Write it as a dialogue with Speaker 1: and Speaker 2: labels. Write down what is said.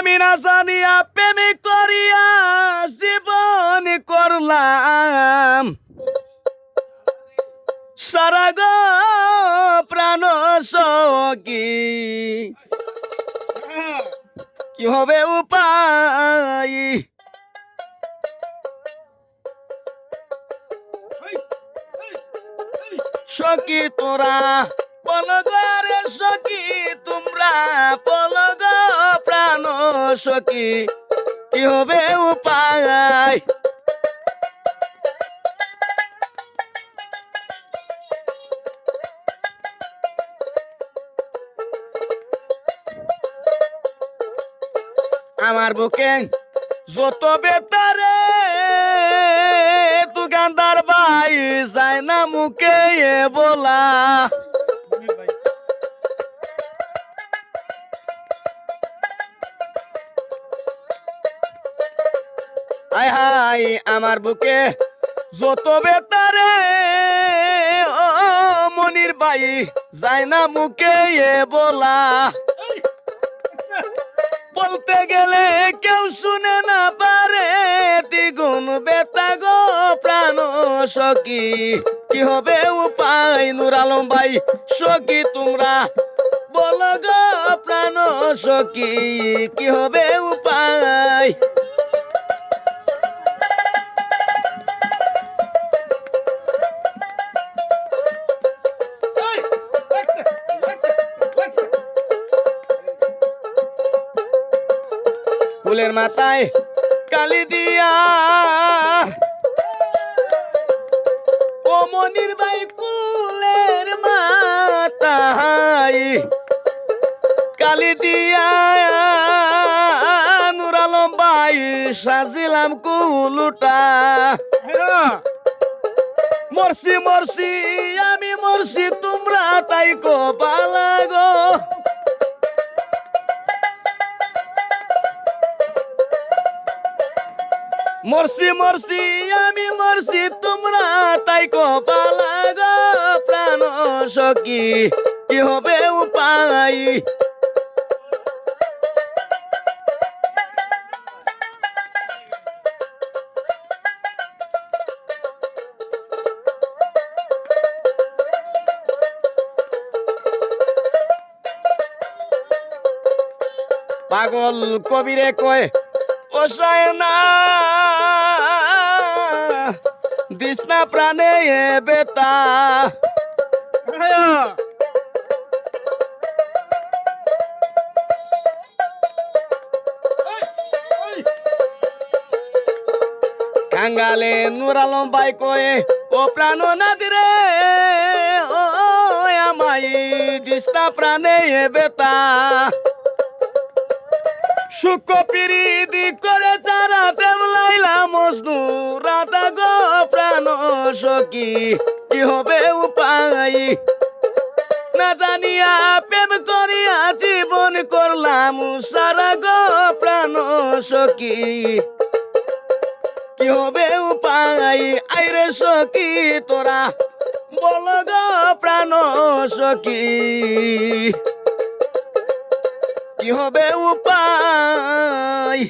Speaker 1: আমি না জানিয়া প্রেমে করিয়া জীবন করলাম। সারা গো প্রাণ সকি কি হবে উপায়? সকি তোরা পলগরে সখী তোমরা প্রাণ সখী কি হবে উপায়? আমার বুকে যত বেতারে দোকানদার ভাই যায় না মুখে বলা। আয় হাই আমার বুকে যত বেতারে, ও মনির ভাই, যায় না মুখে এ বলা। বলতে গেলে কেউ শুনে না পারে, দ্বিগুণ বেতা গো প্রাণ সখী। কি হবে উপায় নুর আলম ভাই, সখী তোমরা? বল গো প্রাণ সখী, কি হবে উপায়? কুলের মাথায় কালি দিয়া। ও মনির ভাই কুলের মাথায় কালি দিয়া। নুর আলম ভাই সাজিলাম কুলুটা। মরছি মরছি আমি মরছি তোমরা তাই কো মরছি মরছি আমি মরছি তোমরা তাই কপালা গো, প্রাণ সখী, কি হবে উপায়? পাগল কবিরে কয় ওসায় না দিসনা প্রাণে বেতা। কাঙ্গালে নুর আলম বাই কয়ে, ও প্রাণ নাদিরে ও আমাই দিসনা প্রাণে বেতা। সুখ পিরিদি করে তারা দেবলাইলা মজনু রাধা গো প্রাণ সখী, কি হবে উপায়? না জানিয়া প্রেম করিয়া জীবন করলাম, সারা গো প্রাণ সখী, কি হবে উপায়? আইরে সখী তোরা, বল গো প্রাণ সখী। হবে উপায়।